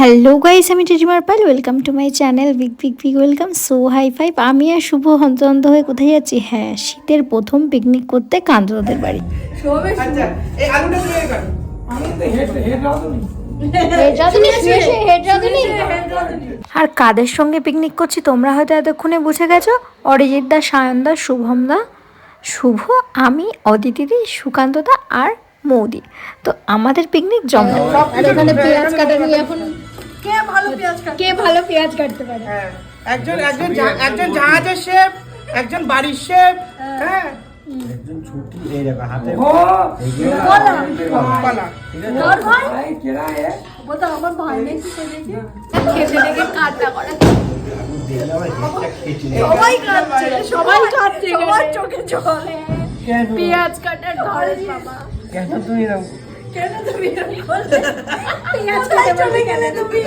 Hello guys আমি টিটিমার Pal welcome to my channel big big big welcome so high five আমি আর শুভ হন্তন্ত হয়ে কোথায় যাচ্ছি? হ্যাঁ শীতের প্রথম পিকনিক করতে কান্তদের বাড়ি। আচ্ছা এই আলুটা দিয়ে কাটো আর কাদের সঙ্গে পিকনিক করছি তোমরা হয়তো এতক্ষণে বুঝে গেছো? অরিজিৎ দা সায়ন দা শুভম দা। শুভ আমি অদিতিদি সুকান্তদা আর মৌদি। তো আমাদের পিকনিক জমা। এখানে পেঁয়াজ কাটার এখন কে ভালো পেঁয়াজ কাটে কে ভালো পেঁয়াজ কাটতে পারে? হ্যাঁ। একজন একজন একজন জাহাজের শেফ একজন বাড়ির শেফ হ্যাঁ। ছুটি। এই দেখো হাতে কলা তোর ভাই বলতো আমার ভাই নেই কি দেখি। খেতে দেখে কাটটা করা। দেখলে আমার হিটটা খেয়েছি সবাই কাটছে সবাই কাটছে সবার চোখে জল। পেঁয়াজ কাটার ধরে বাবা। কেন এরকম? কেন তুমি বলে কেন তুমি?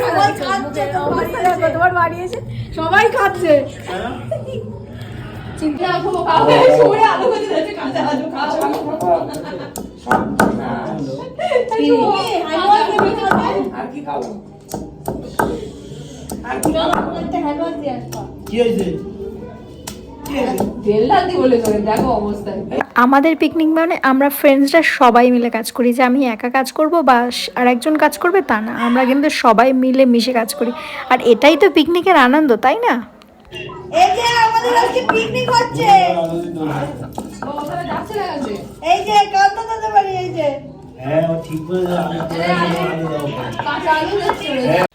সবাই খাচ্ছে তোমার বাড়ি এসে সবাই খাচ্ছে। চিন্তা কাঁচা আলু আর কি? খাব? আমাদের পিকনিক মানে আমরা ফ্রেন্ডসরা সবাই মিলে কাজ করি। যে আমি একা কাজ করব বা আর একজন কাজ করবে তা না। আমরা কিন্তু সবাই মিলে মিশে কাজ করি। আর এটাই তো পিকনিকের আনন্দ তাই না? এই যে আমাদের আজকে পিকনিক হচ্ছে। এই যে দাদা বাড়ি এই যে?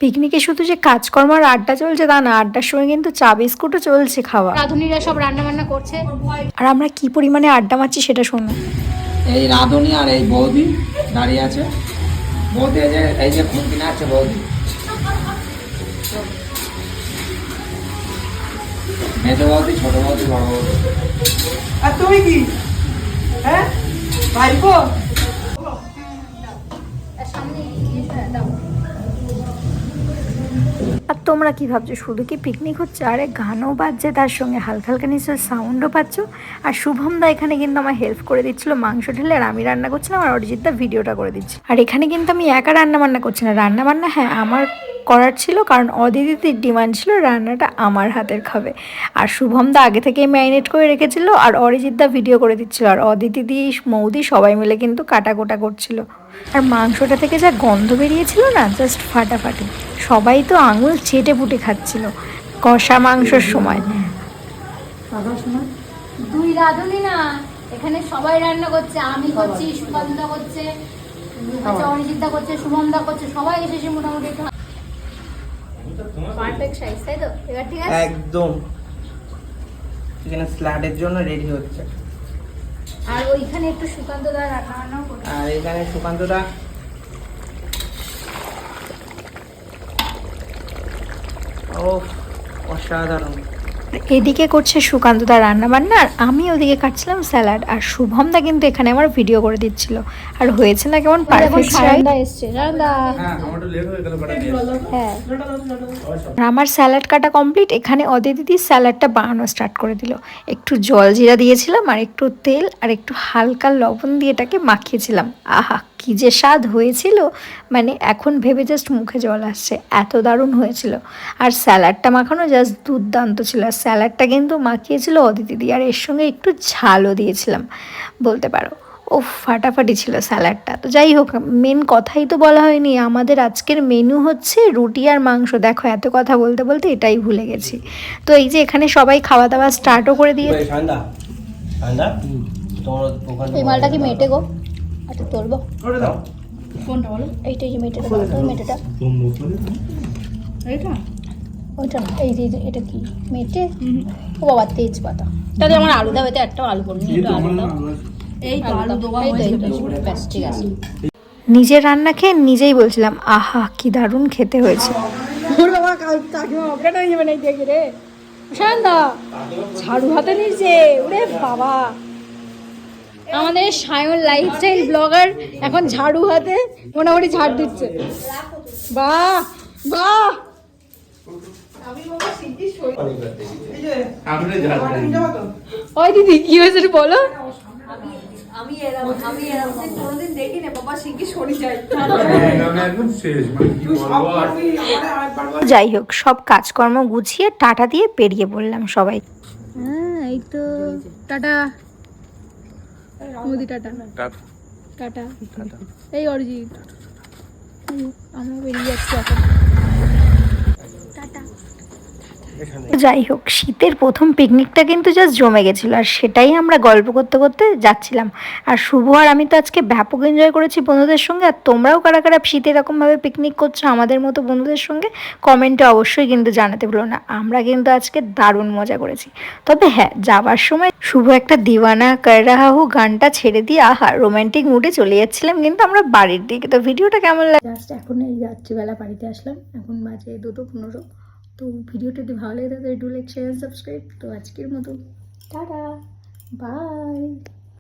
পিকনিকে শুধু যে কাজকর্ম আর আড্ডা চলছে তা না আড্ডার সময় কিন্তু চা বিস্কুটও চলছে খাওয়া। রাধুনীরা সব রান্না বান্না করছে। আর আমরা কি পরিমাণে আড্ডা মারছি সেটা শোনো। এই রাধুনি আর এই বৌদি দাঁড়িয়ে আছে। বৌদি এই যে এই যে খুন্তি নাচছে বৌদি। মেজো বৌদি ছোট বৌদি বড় বৌদি। আর তুমি কি? হ্যাঁ? ভাইপো আর তোমরা কি ভাবছ, শুধু কি পিকনিক হচ্ছে? আরে গানও বাজছে, তার সঙ্গে হালকা হালকা নিশ্চয় সাউন্ডও পাচ্ছ। আর শুভমদা এখানে কিন্তু আমার হেল্প করে দিচ্ছিল মাংস ঢেলে, আর আমি রান্না করছিলাম, আর অরিজিৎ দা ভিডিওটা করে দিচ্ছি। আর এখানে কিন্তু আমি একা রান্না বান্না করছি না। রান্না বান্না হ্যাঁ আমার করার ছিল কারণ অদিতির ডিমান্ড ছিল রান্নাটা আমার হাতের খাবে। আর শুভম দা আগে থেকেই ম্যারিনেট করে রেখেছিল আর অরিজিৎ দা ভিডিও করে দিচ্ছিল আর অদিতি দি মৌদি সবাই মিলে কিন্তু কাটা কোটা করছিল। আর মাংসটা থেকে যা গন্ধ বেরিয়েছিল না জাস্ট ফাটাফাটি। সবাই তো আঙুল চেটে পুটে খাচ্ছিল কষা মাংসর সময়। দুই রাধুনি না এখানে সবাই রান্না করছে আমি করছি সুকান্তা করছে অরিজিৎদা করছে করছে সবাই এসেছে মোটামুটি পারফেক্ট সাইজ তাই তো? এবার ঠিক আছে? একদম। এখানে স্ল্যাডের জন্য রেডি হচ্ছে। আর ওইখানে একটু সুকান্ত দা রান্না আর এখানে সুকান্ত দা ও অসাধারণ। এদিকে করছে সুকান্ত দা রান্নাবান্না আর আমি ওদিকে কাটছিলাম স্যালাড। আর শুভম দা কিন্তু এখানে আমার ভিডিও করে দিচ্ছিল। আর হয়েছে না কেমন পারফেক্ট হ্যাঁ আমার একটু লেট হয়ে হ্যাঁ। আমার স্যালাড কাটা কমপ্লিট এখানে অদিতি স্যালাডটা বানানো স্টার্ট করে দিল। একটু জল জিরা দিয়েছিলাম আর একটু তেল আর একটু হালকা লবণ দিয়ে এটাকে মাখিয়েছিলাম। আহা কি যে স্বাদ হয়েছিল মানে এখন ভেবে জাস্ট মুখে জল আসছে এত দারুণ হয়েছিল। আর স্যালাডটা মাখানো জাস্ট দুর্দান্ত ছিল। আর স্যালাডটা কিন্তু মাখিয়েছিল অদিতি দিয়ে আর এর সঙ্গে একটু ঝালও দিয়েছিলাম বলতে পারো। ও ফাটাফাটি ছিল স্যালাডটা। তো যাই হোক মেন কথাই তো বলা হয়নি আমাদের আজকের মেনু হচ্ছে রুটি আর মাংস। দেখো এত কথা বলতে বলতে এটাই ভুলে গেছি। তো এই যে এখানে সবাই খাওয়া দাওয়া স্টার্টও করে দিয়ে ঠান্ডা ঠান্ডা তোমার ওখানে মালটা কি মেটে গো? আচ্ছা তুলবো। কোনটা বলো? এইটা এই যে মেটেটা ওই মেটেটা এইটা? ওইটা না এই যে এটা কি? মেটে ও বাবা তেজপাতা। তাহলে আমার আলু দাও এতে একটা আলু করুন একটু আলু দাও এই তো আলু দেওয়া হয়েছে। ব্যাস ঠিক আছে। নিজের রান্না খেয়ে নিজেই বলছিলাম আহা কি দারুণ খেতে হয়েছে। ওর বাবা কাল কাকিমা অজ্ঞান হয়ে যাবে না দেখে রে। শান্দা ঝাড়ু হাতে নিয়েছে। ওরে বাবা। আমাদের সায়ন লাইফস্টাইল ব্লগার এখন ঝাড়ু হাতে মোটামুটি ঝাড় দিচ্ছে। বাহ বাহ। আমরা যাব তো ওই দিদি কি হয়েছে আমি এরকম আমি এরকম কোনোদিন বাবা শিখি সরে যায়। মানে বল। যাই হোক সব কাজকর্ম গুছিয়ে টাটা দিয়ে পেরিয়ে পড়লাম সবাই। হ্যাঁ এই তো টাটা। মোদি টাটা। টাটা। এই অরিজিৎ। আমরা বেরিয়ে যাচ্ছি এখন। যাই হোক শীতের প্রথম পিকনিকটা কিন্তু জাস্ট জমে গেছিল আর সেটাই আমরা গল্প করতে করতে যাচ্ছিলাম। আর শুভ আর আমি তো আজকে ব্যাপক এনজয় করেছি বন্ধুদের সঙ্গে আর তোমরাও কারা কারা শীতে এরকমভাবে পিকনিক করছ আমাদের মতো বন্ধুদের সঙ্গে কমেন্টে অবশ্যই কিন্তু জানাতে ভুলো না। আমরা কিন্তু আজকে দারুণ মজা করেছি। তবে হ্যাঁ যাওয়ার সময় শুভ একটা দিওয়ানা কর রাহা গানটা ছেড়ে দিয়ে আহা রোমান্টিক মুডে চলে যাচ্ছিলাম কিন্তু আমরা বাড়ির দিকে। তো ভিডিওটা কেমন লাগে জাস্ট এখন এই রাত্রিবেলা বাড়িতে আসলাম এখন বাজে দুটো পনেরো। তো ভিডিওটা যদি ভালো লাগে তাহলে ডু লাইক শেয়ার সাবস্ক্রাইব তো আজকের মতো। টাটা। বাই।